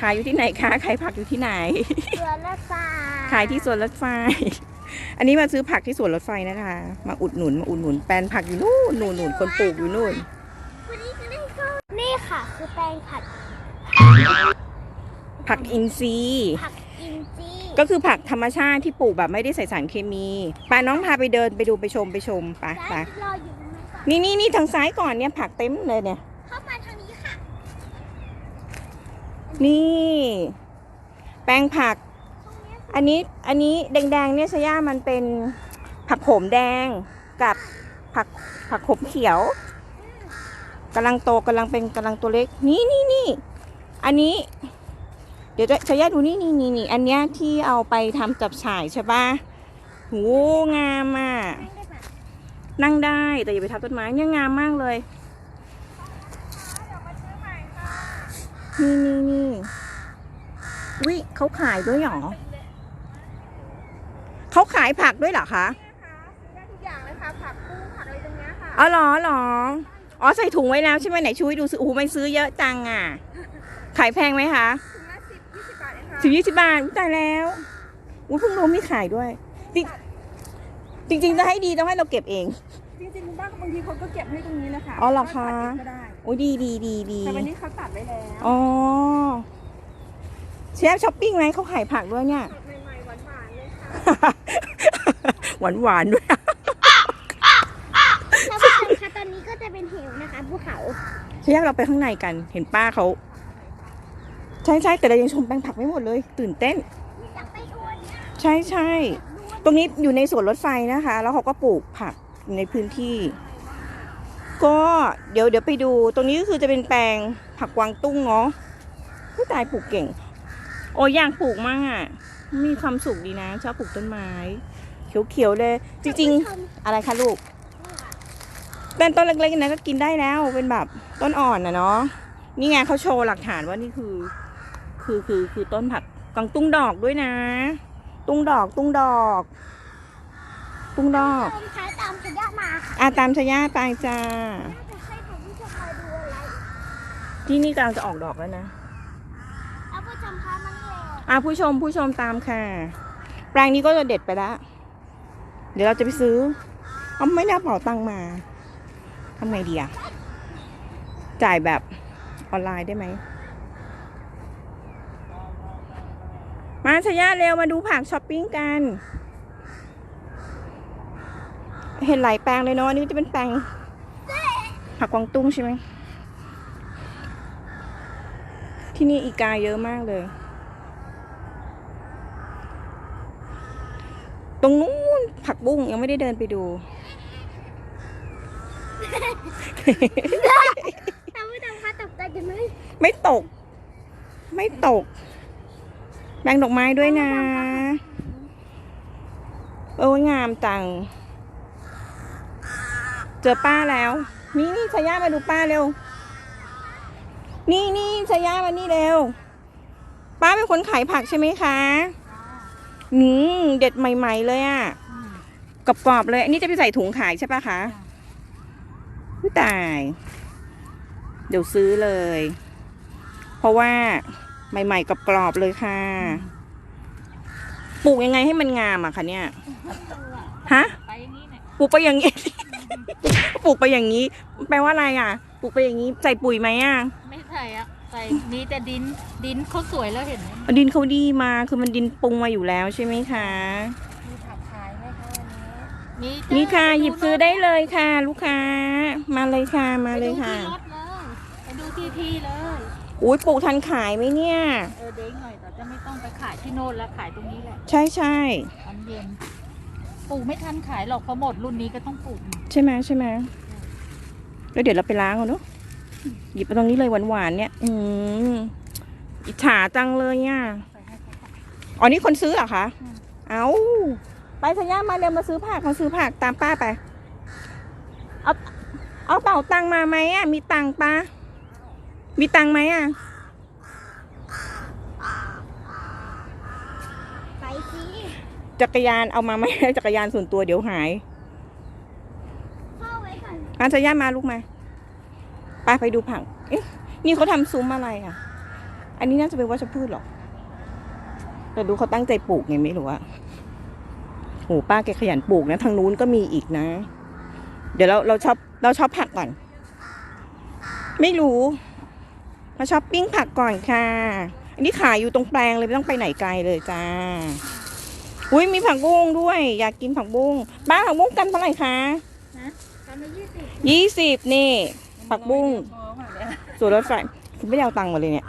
ขายอยู่ที่ไหนคะขายผักอยู่ที่ไหนเรือรถไฟขายที่สวนรถไฟ อันนี้มาซื้อผักที่สวนรถไฟนะคะ มาอุดหนุนมาอุดหนุนแปลนผักอยู่นู่นนู่นนู่นคนปลูกอยู่นู่นวันนี้จะได้ก็นี่ค่ะคือแปลงผัดผักอินทรีย์ผักอินทรีย์ก็คือผักธรรมชาติที่ปลูกแบบไม่ได้ใส่สารเคมีปาน้องพาไปเดินไปดูไปชมไปชมไปไปและรออยู่ตรงนั้นก่อนนี่นี่นี่ทางซ้ายก่อนเนี่ยผักเต็มเลยเนี่ย เข้ามาทางนี้ค่ะ นี่ แปลงผัก อันนี้อันนี้แดงๆเนี่ยชย่ามันเป็นผักโขมแดงกับผักผักโขมเขียวกำลังโตกำลังเป็นกำลังตัวเล็ก นี่นี่นี่อันนี้ เดี๋ยวจะชย่าดูนี่นี่นี่นี่อันเนี้ยที่เอาไปทำจับฉ่ายใช่ปะโหงามอะนั่งได้ไหมนั่งได้แต่อย่าไปทับต้นไม้เนี่ยงามมากเลย นี่นี่นี่วิเขาขายด้วยเหรอเขาขายผักด้วยเหรอคะได้ทุกอย่างเลยค่ะผักกุ้งผักอะไรตรงเนี้ยค่ะอ๋อเหรอเหรออ๋อใส่ถุงไว้แล้วใช่ไหมไหนช่วยดูสิโอ้โหไม่ซื้อเยอะจังอะ ขายแพงไหมคะถุงละสิบยี่สิบบาทเองค่ะสิบยี่สิบบาทอุ๊ยตายแล้วอุ้ยเพิ่งรู้มีขายด้วย จริงจริงๆจะให้ดีต้องให้เราเก็บเอง จริงๆบ้านบางทีคนก็เก็บให้ตรงนี้เลยค่ะอ๋อเหรอคะตัดเองก็ได้ โอ้ยดีดีดีดีแต่วันนี้เขาตัดไว้แล้วอ๋อเชฟช้อปปิ้งไหมเขาขายผักด้วยเนี่ยผักใหม่ๆหวานๆเลยค่ะหวานหวานๆด้วย ท่านผู้ชมคะตอนนี้ก็จะเป็นเหวนะคะภูเขา เชฟเราไปข้างในกัน เห็นป้าเขา ใช่ใช่แต่เรายังชมแปลงผักไม่หมดเลย ตื่นเต้น อยากไปดูอันเนี่ยใช่ใช่ตรงนี้อยู่ในสวนรถไฟนะคะ แล้วเขาก็ปลูกผักในพื้นที่ ก็เดี๋ยวเดี๋ยวไปดูตรงนี้ก็คือจะเป็นแปลงผักกวางตุ้งเนาะผู้ตายปลูกเก่ง โอ้ยากปลูกมากอะ มีความสุขดีนะชอบปลูกต้นไม้ เขียวๆเลย จริง ๆ อะไรคะลูกเป็นต้นเล็กๆนะก็กินได้แล้วเป็นแบบต้นอ่อนนะเนาะนี่ไงเขาโชว์หลักฐานว่านี่คือ คือคือคือต้นผักกังตุ้งดอกด้วยนะ ตุ้งดอกตุ้งดอก ตุ้งดอกท่านผู้ชมคะตามสัญญามาค่ะอาตามชะย่าไปจ้า น่าจะให้ท่านผู้ชมมาดูอะไรที่นี่กำลังจะออกดอกแล้วนะท่านผู้ชมคะมันเหวอะผู้ชมผู้ชมตามค่ะ แปลงนี้ก็จะเด็ดไปแล้วเดี๋ยวเราจะไปซื้อเอาไม่ได้เอาเป๋าตังค์มาทำไงดีอะจ่ายแบบออนไลน์ได้ไหม มาชะย่าเร็วมาดูผักช้อปปิ้งกัน เห็นหลายแปลงเลยเนาะอันนี่จะเป็นแปลงผักกวางตุ้งใช่ไหมที่นี่อีกาเยอะมากเลย ตรงนู้นผักบุ้งยังไม่ได้เดินไปดูท่านผู้ชมคะตกใจกันไหมไม่ตก ไม่ตก แบ่งดอกไม้ด้วยนะ เอองามจัง เจอป้าแล้ว นี่นี่ชายามาดูป้าเร็ว นี่นี่ชายามานี่เร็ว ป้าเป็นคนขายผักใช่ไหมคะอืมเด็ดใหม่ ๆ เลยอะ่ะกรอบๆเลย อันนี้จะไปใส่ถุงขายใช่ปะคะอุ๊ยตาย เดี๋ยวซื้อเลย เพราะว่าใหม่ๆกับกรอบๆเลยค่ะปลูกยังไงให้มันงามอะคะเนี่ย ฮะ ปลูกไปอย่างนี้ ปลูกไปอย่างนี้ แปลว่าอะไรอะ ปลูกไปอย่างนี้ใส่ปุ๋ยไหมอะ ไม่ใส่อะใส่มีแต่ดินดินเขาสวยแล้วเห็นไหมดินเขาดีมาคือมันดินปรุงมาอยู่แล้วใช่ไหมคะ มีผักขายไหมคะวันนี้นี่ค่ะ หยิบซื้อได้เลยค่ะ ลูกค้า มาเลยค่ะมาเลยค่ะ ไปดูที่รถเลยไปดูที่ที่เลยอุ้ยปลูกทันขายไหมเนี่ย เออเด้งหน่อยแต่จะไม่ต้องไปขายที่โน่นแล้วขายตรงนี้แหละ ใช่ใช่ตอนเย็น ปลูกไม่ทันขายหรอกเพราะหมดรุ่นนี้ก็ต้องปลูกใช่ไหมใช่ไหมแล้วเดี๋ยวเราไปล้างเอาเนาะหยิบไปตรงนี้เลยหวานๆเนี่ย อืมอิจฉาจังเลยอะใส่ให้เขาค่ะอ๋อนี่คนซื้อเหรอคะอืมเอาไปสัญญามาเร็วมาซื้อผักมาซื้อผักตามป้าไป เอาเอาเป๋าตังค์มาไหมอะ มีตังค์ปะมีตังค์ไหมอะ ไปสิ จักรยานเอามาไหมจักรยานส่วนตัวเดี๋ยวหายเข้าไว้ก่อนมาสัญญามาลูกมาไปไปดูผักเอ๊ะนี่เขาทำซุ้มอะไรอะ อันนี้น่าจะเป็นวัชพืชหรอแต่ดูเขาตั้งใจปลูกไงไม่รู้อะโหป้าแกขยันปลูกนะทางนู้นก็มีอีกนะ เดี๋ยวเราเราชอบเราชอบผักก่อน ไม่รู้มาช้อปปิ้งผักก่อนค่ะ อันนี้ขายอยู่ตรงแปลงเลยไม่ต้องไปไหนไกลเลยจ้า อุ้ยมีผักบุ้งด้วย อยากกินผักบุ้งป้าผักบุ้งกันเท่าไหร่คะทำมายี่สิบยี่สิบนี่ ผักบุ้งพอมาแล้วส่วนรถไฟคุณไม่ได้เอาตังค์มาเลยเนี่ย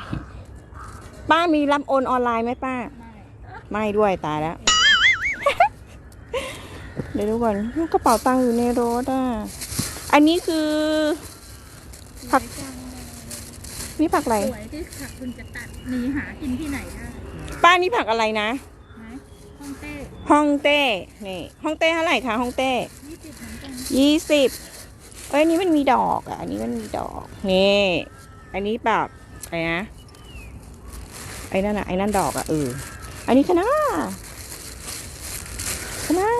ป้ามีรับโอนออนไลน์ไหมป้าไม่ไม่ด้วยตายแล้ว เดี๋ยวดูก่อนกระเป๋าตังค์อยู่ในรถอะ อันนี้คือ ผักนี่ผักอะไรสวยที่ผักคุณจะตัดหนีหากินที่ไหนได้ป้านี่ผักอะไรนะนะห้ องเต้องเต้นี่ฮ่องเต้เท่าไหร่คะฮ่องเต้ยี่สิบเหมือนกันยี่สิบเอ้ยนี้มันมีดอกอะอันนี้มันมีดอกนี่อันนี้แบบอะไรนะไอ้นั่นอะไอ้นั่นดอกอะเอออันนี้คะน้าคะน้า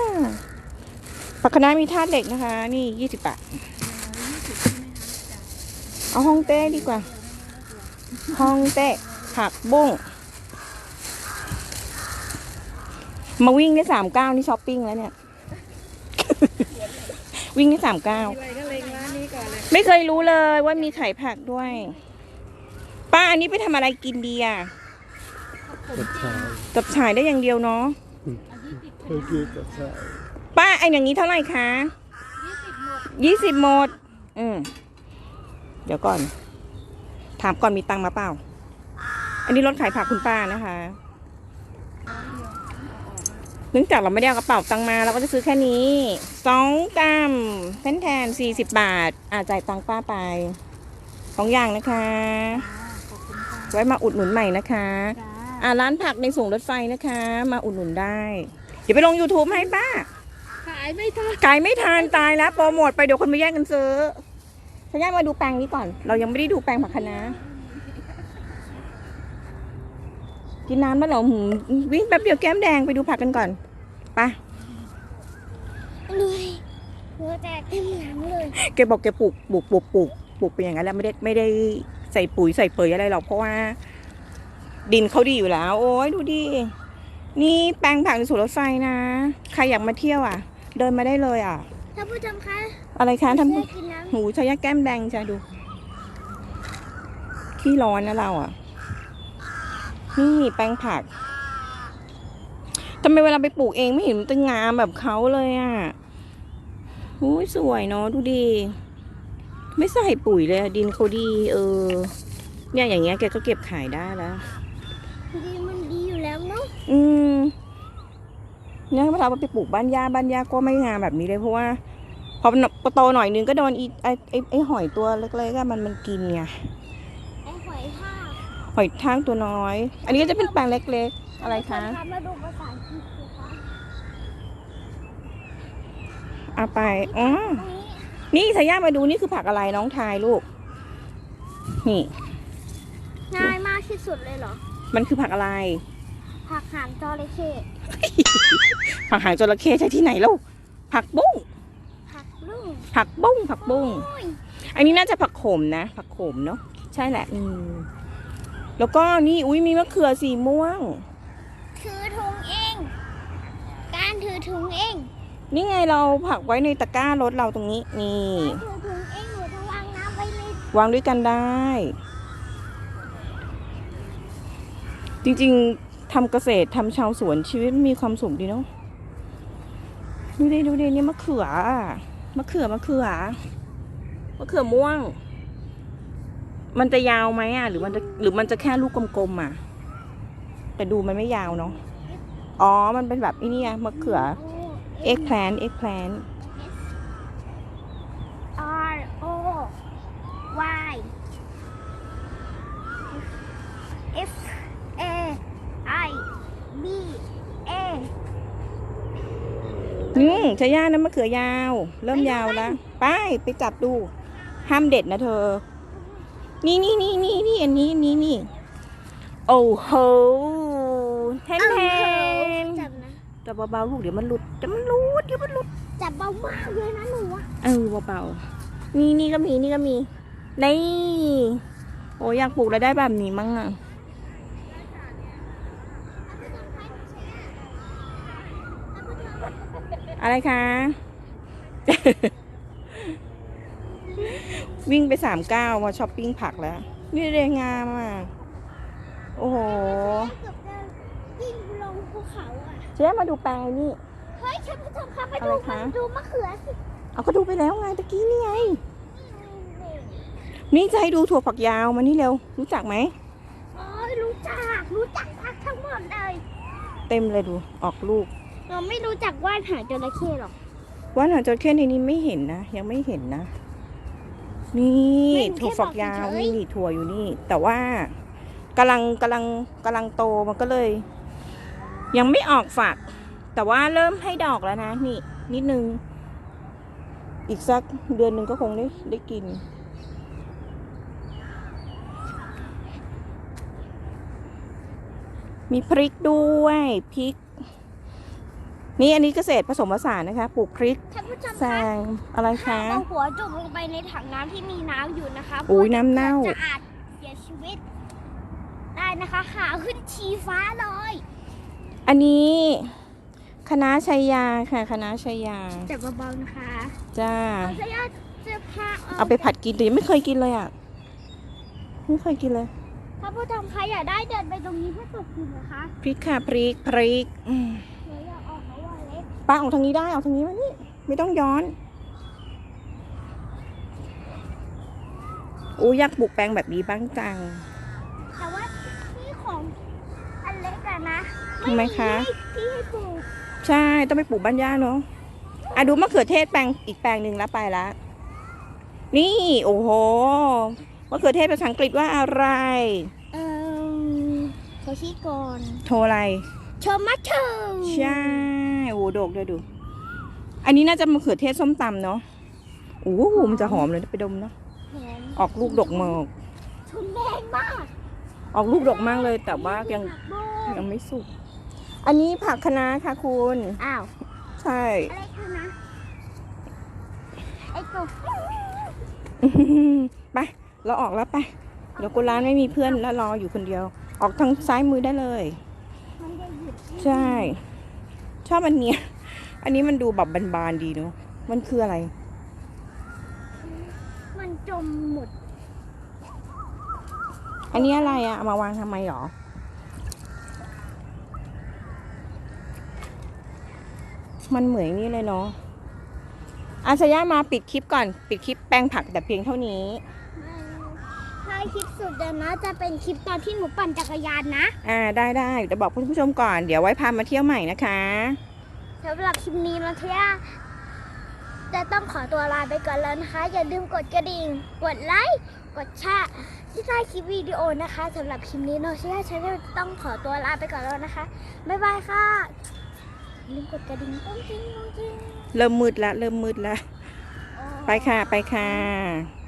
ผักคะน้ามีธาตุเหล็กนะคะ นี่ยี่สิบบาทเอาฮ่องเต้ดีกว่าฮ่องเต้ผักบุ้ง มาวิ่งได้สามเก้านี่ช้อปปิ้งแล้วเนี่ย วิ่งได้สามเก้าอะไรก็เล็งร้านนี้ก่อนเลยไม่เคยรู้เลยว่ามีไข่ผักด้วย ป้าอันนี้ไปทำอะไรกินดีอะกับชายกับฉายได้อย่างเดียวเนาะเอายี่สิบเมื่อกี้กับชายป้าไออย่างนี้เท่าไหร่คะยี่สิบหมดยี่สิบหมด อืมเดี๋ยวก่อน ถามก่อนมีตังค์มาเปล่า อันนี้รถขายผักคุณป้านะคะ เนื่องจากเราไม่ได้เอากระเป๋าตังค์มาเราก็จะซื้อแค่นี้สองกรัมแทนแทนสี่สิบบาท อาจ่ายตังค์ป้าไปสองอย่างนะคะขอบคุณค่ะไว้มาอุดหนุนใหม่นะคะจ้าอ่าร้านผักในสูงรถไฟนะคะ มาอุดหนุนได้ เดี๋ยวไปลง YouTube ให้ป้าขายไม่ทันไก่ไม่ทานตายแล้วโปรโมทไปเดี๋ยวคนมาแย่งกันซื้อฉันย่ามาดูแปลงนี้ก่อน เรายังไม่ได้ดูแปลงผักคะน้า กินน้ำมาเหรอหืมวิ่งแป๊บเดียวแก้มแดงไปดูผักกันก่อนไปเหนื่อยหัวแตกเต็มหลังเลยแกบอกแกปลูกปลูกปลูกปลูกปลูกไปอย่างนั้นแล้วไม่ได้ไม่ได้ใส่ปุ๋ยใส่เปยอะไรหรอกเพราะว่า ดินเขาดีอยู่แล้ว โอ้ยดูดินี่แปลงผักในสวนรถไฟนะใครอยากมาเที่ยวอะ เดินมาได้เลยอะท่านผู้ชมคะอะไรคะท่านช่วผู้ยกินน้หูชายาแก้มแดงจ้ะดูขี้ร้อนนะเราอะ นี่แปลงผักทำไมเวลาไปปลูกเองไม่เห็นมันจะงามแบบเขาเลยอะหูยสวยเนาะดูดี ไม่ใส่ปุ๋ยเลยอะดินเขาดี เออ เนี่ยอย่างเงี้ยแกก็เก็บขายได้แล้วำดีมันดีอยู่แล้วเนาะอืมเนี่ยเวลาเราไปปลูกบ้านยาบ้านยาก็ไม่งามแบบนี้เลยเพราะว่าพอมันโตหน่อยนึงก็โดนอีไอไอไอหอยตัวเล็กๆอะมันมันกินไง ไอ้หอยทาก ห อยทากตัวน้อย อันนี้ก็จะเป็นแปลงเล็กๆ อะไรคะท่านผู้ชมมาดูภาษาอังกฤษสิคะเอาไปอ๋อตรงนี้นี่สายามาดูนี่คือผักอะไรน้องทายลูก นี่ง่ายมากที่สุดเลยเหรอ มันคือผักอะไร ผักหางจระเข้ผักหางจระเข้ใช่ที่ไหนลูกผักบุ้ง ผักบุ้ง ผักบุ้งผักบุ้งโอ้ยอันนี้น่าจะผักโขมนะ ผักโขมเนาะ ใช่แหละ อืม แล้วก็นี่อุ้ยมีมะเขือสีม่วง ถือถุงเอง การถือถุงเองนี่ไงเราผักไว้ในตะกร้ารถเราตรงนี้นี่ ถือถุงเองหนูจะวางน้ำไว้ในวางด้วยกันได้ จริงๆทำเกษตรทำชาวสวนชีวิตมีความสุขดีเนาะดูดิดูดินี่มะเขืออะมะเขือมะเขือมะเขือม่วง มันจะยาวไหมอะ หรือมันจะหรือมันจะแค่ลูกกลมๆอะ แต่ดูมันไม่ยาวเนาะ อ๋อ มันเป็นแบบไอ้นี่ไงมะเขือ เอ็กแพลนเอ็กแพลน R O Y F A I B A อืมชะย่านะมะเขือยาว เริ่มยาวแล้ว ไป ไปจับดู ห้ามเด็ดนะเธอ นี่นี่นี่นี่นี่อันนี้นี่นี่โอ้โหแทนแทนจับนะจับเบาๆลูกเดี๋ยวมันหลุดจะมันหลุดเดี๋ยวมันหลุดจับเบามากเลยนะหนูอะเออเบาๆนี่นี่ก็มีนี่ก็มีนี่โอ้ยอยากปลูกแล้วได้แบบนี้มั้งอะอะไรคะ วิ่งไปสามเก้ามาช้อปปิ้งผักแล้ว นี่เรียงงามอะโอ้โหเกือบจะวิ่งลงภูเขาอะเจ๊มาดูแปลงนี่ เฮ้ยท่านผู้ชมคะไปอะดูไรมัคะนดูมะเขือสิเอาก็ดูไปแล้วไงตะกี้นี่ไง นี่จะให้ดูถั่วฝักยาวมานี่เร็ว รู้จักไหมอ๋อรู้จัก รู้จักพักทั้งหมดเลย เต็มเลยดู ออกลูก เราไม่รู้จักว่านหางจระเข้หรอกว่านหางจระเข้ในนี้ไม่เห็นนะ ยังไม่เห็นนะ นี่ไม่เห็นถั่วฝักยาวแค่บอกเฉยๆนี่นี่ถั่วอยู่นี่ แต่ว่ากำลังกำลังกำลังโตมันก็เลย ยังไม่ออกฝัก แต่ว่าเริ่มให้ดอกแล้วนะนี่ นิดนึง อีกสักเดือนหนึ่งก็คงได้ได้กิน มีพริกด้วยพริก นี่อันนี้เกษตรผสมผสานนะคะ ปลูกพริกท่านผู้ชมแซคะงอะไรถ้าคะเราหัวจุ่มลงไปในถังน้ำที่มีน้ำอยู่นะคะโอ้ยน้ำเน่า จะอาจเสียชีวิต ได้นะคะขาขึ้นชีฟ้าเลยอันนี้คณะชัยยาค่ะคณะชัยยาแต่เบาๆนะคะจ้า เราจะจะพาเอาไปผัดกินแต่ยังไม่เคยกินเลยอะ ไม่เคยกินเลยถ้าผู้ชมคะอยากได้เดินไปตรงนี้เพื่อตกกินนะคะ พริกค่ะพริกพริกอืม ป้าออกทางนี้ได้ออกทางนี้มานี่ไม่ต้องย้อนอู้อยากปลูกแปลงแบบนี้บ้างจัง แต่ว่าที่ของอันเล็กอะนะทำไมคะ ที่ให้ปลูก ใช่ ต้องไปปลูกบ้านย่าเนาะอะดูมะเขือเทศแปลงอีกแปลงหนึ่งแล้วไปละ นี่โอ้โหมะเขือเทศภาษาอังกฤษว่าอะไร เอ่อขอชี้ก่อน โทรอะไรชมมัชเชอร์ใช่ โอ้โหโดกเลยดู อันนี้น่าจะมะเขือเทศส้มตำเนาะโอ้โหมันจะหอมเลยนะไปดมเนาะหอมออกลูกดกมากชุนแดงมาก ออกลูกดกมากเลย แต่ว่ายังผักบุ้งยังไม่สุก อันนี้ผักคะน้าค่ะคุณ อ้าว ใช่อะไรคะนะไอ้ตัวไป เราออกแล้วไป เดี๋ยวกูร้านไม่มีเพื่อนแล้วรออยู่คนเดียว ออกทางซ้ายมือได้เลยมันจะหยิบใช่ ชอบอันเนี้ย อันนี้มันดูแบบบานๆดีเนาะ มันคืออะไร มันจมหมด อันนี้อะไรอะเอามาวางทำไมหรอ มันเหมือนนี่เลยเนาะอาชยามาปิดคลิปก่อน ปิดคลิปแปลงผักแต่เพียงเท่านี้ ถ้าคลิปสุดเดี๋ยวนะจะเป็นคลิปตอนที่หนูปั่นจักรยานนะ อ่าได้ได้เดี๋ยวบอกคุณผู้ชมก่อนเดี๋ยวไว้พามาเที่ยวใหม่นะคะสำหรับคลิปนี้นะเทียจะต้องขอตัวลาไปก่อนแล้วนะคะ อย่าลืมกดกระดิ่ง กดไลค์ กดแชร์ที่ใต้คลิปวิดีโอนะคะสำหรับคลิปนี้โนเชียฉันต้องขอตัวลาไปก่อนแล้วนะคะ บ๊ายบายค่ะอย่าลืมกดกระดิ่งต้องจริงต้องจริงเริ่มมืดแล้วเริ่มมืดแล้วอ๋อไปค่ะไปค่ะ